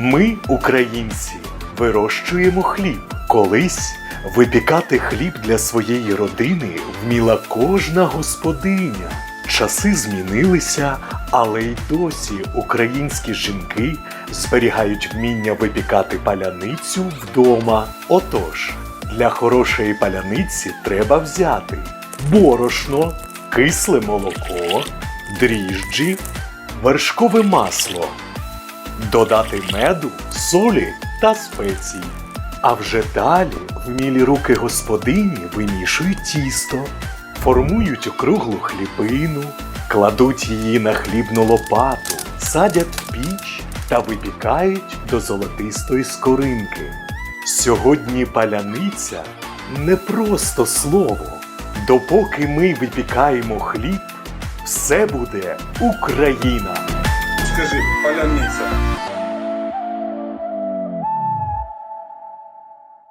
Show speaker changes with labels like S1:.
S1: Ми, українці, вирощуємо хліб. Колись випікати хліб для своєї родини вміла кожна господиня. Часи змінилися, але й досі українські жінки зберігають вміння випікати паляницю вдома. Отож, для хорошої паляниці треба взяти борошно, кисле молоко, дріжджі, вершкове масло, додати меду, солі та спеції. А вже далі вмілі руки господині вимішують тісто, формують округлу хлібину, кладуть її на хлібну лопату, садять в піч та випікають до золотистої скоринки. Сьогодні паляниця не просто слово. Допоки ми випікаємо хліб, все буде Україна.
S2: Скажи, паляниця.